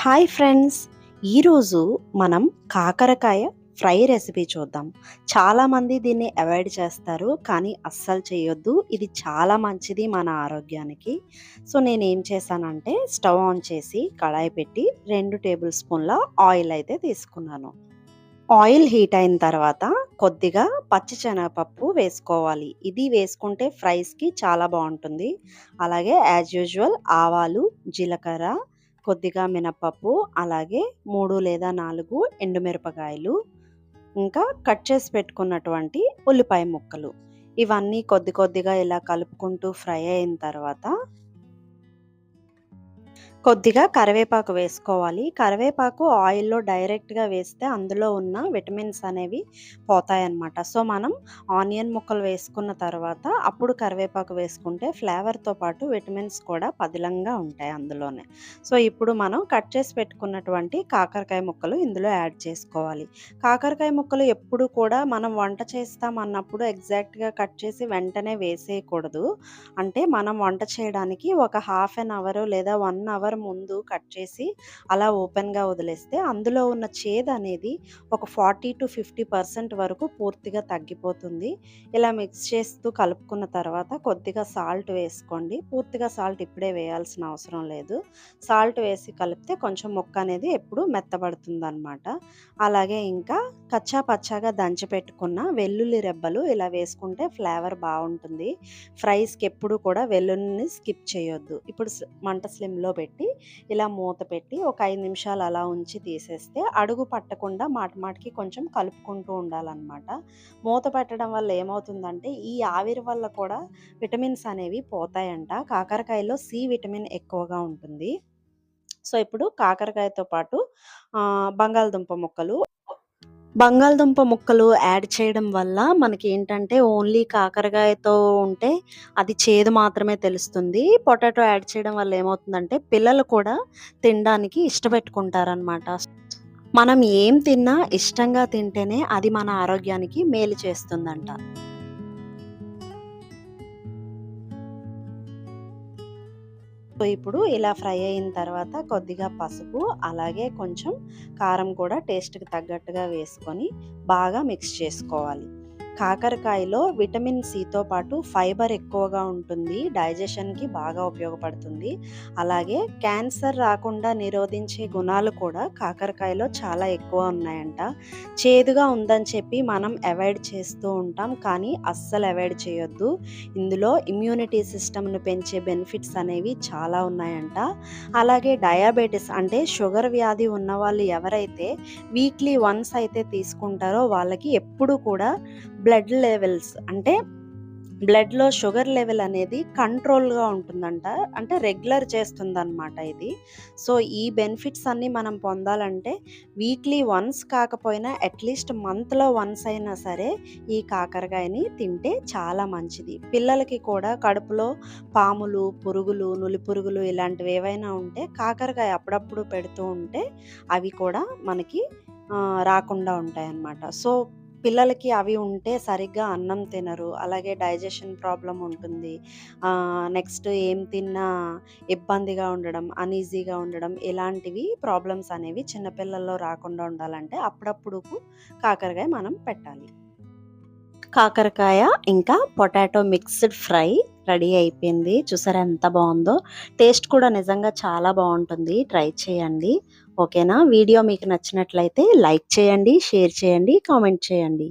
Hi friends. ఈరోజు మనం కాకరకాయ ఫ్రై రెసిపీ చూద్దాం. చాలామంది దీన్ని అవాయిడ్ చేస్తారు కానీ అస్సలు చేయొద్దు. ఇది చాలా మంచిది మన ఆరోగ్యానికి. సో నేను ఏం చేశానంటే స్టవ్ ఆన్ చేసి కడాయి పెట్టి రెండు టేబుల్ స్పూన్ల ఆయిల్ అయితే తీసుకున్నాను. ఆయిల్ హీట్ అయిన తర్వాత కొద్దిగా పచ్చి శనగపప్పు వేసుకోవాలి. ఇది వేసుకుంటే ఫ్రైస్కి చాలా బాగుంటుంది. అలాగే యాజ్ యూజువల్ ఆవాలు జీలకర్ర కొద్దిగా మినపప్పు అలాగే మూడు లేదా నాలుగు ఎండుమిరపకాయలు ఇంకా కట్ చేసి పెట్టుకున్నటువంటి ఉల్లిపాయ ముక్కలు. ఇవన్నీ కొద్ది కొద్దిగా ఇలా కలుపుకుంటూ ఫ్రై అయిన తర్వాత కొద్దిగా కరివేపాకు వేసుకోవాలి. కరివేపాకు ఆయిల్లో డైరెక్ట్గా వేస్తే అందులో ఉన్న విటమిన్స్ అనేవి పోతాయన్నమాట. సో మనం ఆనియన్ ముక్కలు వేసుకున్న తర్వాత అప్పుడు కరివేపాకు వేసుకుంటే ఫ్లేవర్తో పాటు విటమిన్స్ కూడా పదిలంగా ఉంటాయి అందులోనే. సో ఇప్పుడు మనం కట్ చేసి పెట్టుకున్నటువంటి కాకరకాయ ముక్కలు ఇందులో యాడ్ చేసుకోవాలి. కాకరకాయ ముక్కలు ఎప్పుడు కూడా మనం వంట చేస్తాం అన్నప్పుడు ఎగ్జాక్ట్గా కట్ చేసి వెంటనే వేసేయకూడదు. అంటే మనం వంట చేయడానికి ఒక హాఫ్ అన్ అవర్ లేదా వన్ అవర్ ముందు కట్ చేసి అలా ఓపెన్గా వదిలేస్తే అందులో ఉన్న చేదు అనేది ఒక ఫార్టీ టు ఫిఫ్టీ పర్సెంట్ వరకు పూర్తిగా తగ్గిపోతుంది. ఇలా మిక్స్ చేస్తూ కలుపుకున్న తర్వాత కొద్దిగా సాల్ట్ వేసుకోండి. పూర్తిగా సాల్ట్ ఇప్పుడే వేయాల్సిన అవసరం లేదు. సాల్ట్ వేసి కలిపితే కొంచెం ముక్క అనేది ఎప్పుడు మెత్తబడుతుంది అనమాట అలాగే ఇంకా కచ్చా పచ్చాగా దంచి పెట్టుకున్న వెల్లుల్లి రెబ్బలు ఇలా వేసుకుంటే ఫ్లేవర్ బాగుంటుంది. ఫ్రైస్కి ఎప్పుడు కూడా వెల్లుల్లిని స్కిప్ చేయొద్దు. ఇప్పుడు మంట స్లిమ్లో పెట్టి ఇలా మూత పెట్టి ఒక ఐదు నిమిషాలు అలా ఉంచి తీసేస్తే అడుగు పట్టకుండా మాట మాటికి కొంచెం కలుపుకుంటూ ఉండాలన్నమాట. మూత పెట్టడం వల్ల ఏమవుతుందంటే ఈ ఆవిరి వల్ల కూడా విటమిన్స్ అనేవి పోతాయంట. కాకరకాయలో సి విటమిన్ ఎక్కువగా ఉంటుంది. సో ఇప్పుడు కాకరకాయతో పాటు బంగాళదుంప ముక్కలు బంగాళదుంప ముక్కలు యాడ్ చేయడం వల్ల మనకి ఏంటంటే ఓన్లీ కాకరకాయతో ఉంటే అది చేదు మాత్రమే తెలుస్తుంది. పొటాటో యాడ్ చేయడం వల్ల ఏమవుతుందంటే పిల్లలు కూడా తినడానికి ఇష్టపెట్టుకుంటారనమాట మనం ఏం తిన్నా ఇష్టంగా తింటేనే అది మన ఆరోగ్యానికి మేలు చేస్తుందంట. సో ఇప్పుడు ఇలా ఫ్రై అయిన తర్వాత కొద్దిగా పసుపు అలాగే కొంచెం కారం కూడా టేస్ట్కి తగ్గట్టుగా వేసుకొని బాగా మిక్స్ చేసుకోవాలి. కాకరకాయలో విటమిన్ సితో పాటు ఫైబర్ ఎక్కువగా ఉంటుంది. డైజెషన్కి బాగా ఉపయోగపడుతుంది. అలాగే క్యాన్సర్ రాకుండా నిరోధించే గుణాలు కూడా కాకరకాయలో చాలా ఎక్కువ ఉన్నాయంట. చేదుగా ఉందని చెప్పి మనం అవాయిడ్ చేస్తూ ఉంటాం. కానీ అస్సలు అవాయిడ్ చేయొద్దు. ఇందులో ఇమ్యూనిటీ సిస్టమ్ను పెంచే బెనిఫిట్స్ అనేవి చాలా ఉన్నాయంట. అలాగే డయాబెటీస్ అంటే షుగర్ వ్యాధి ఉన్న వాళ్ళు ఎవరైతే వీక్లీ వన్స్ అయితే తీసుకుంటారో వాళ్ళకి ఎప్పుడు కూడా బ్లడ్ లెవెల్స్ అంటే బ్లడ్లో షుగర్ లెవెల్ అనేది కంట్రోల్గా ఉంటుందంట. అంటే రెగ్యులర్ చేస్తుందన్నమాట ఇది. సో ఈ బెనిఫిట్స్ అన్నీ మనం పొందాలంటే వీక్లీ వన్స్ కాకపోయినా అట్లీస్ట్ మంత్లో వన్స్ అయినా సరే ఈ కాకరకాయని తింటే చాలా మంచిది. పిల్లలకి కూడా కడుపులో పాములు పురుగులు నులి పురుగులు ఇలాంటివి ఏవైనా ఉంటే కాకరకాయ అప్పుడప్పుడు పెడుతూ ఉంటే అవి కూడా మనకి రాకుండా ఉంటాయి అన్నమాట సో పిల్లలకి అవి ఉంటే సరిగ్గా అన్నం తినరు. అలాగే డైజెషన్ ప్రాబ్లం ఉంటుంది. నెక్స్ట్ ఏం తిన్నా ఇబ్బందిగా ఉండడం అన్ఈజీగా ఉండడం ఇలాంటివి ప్రాబ్లమ్స్ అనేవి చిన్నపిల్లల్లో రాకుండా ఉండాలంటే అప్పుడప్పుడు కాకరకాయ మనం పెట్టాలి. కాకరకాయ ఇంకా పొటాటో మిక్స్డ్ ఫ్రై రెడీ అయిపోయింది. చూసారా ఎంత బాగుందో? టేస్ట్ కూడా నిజంగా చాలా బాగుంటుంది. ట్రై చేయండి. ఓకేనా? వీడియో మీకు నచ్చినట్లయితే లైక్ చేయండి షేర్ చేయండి కామెంట్ చేయండి.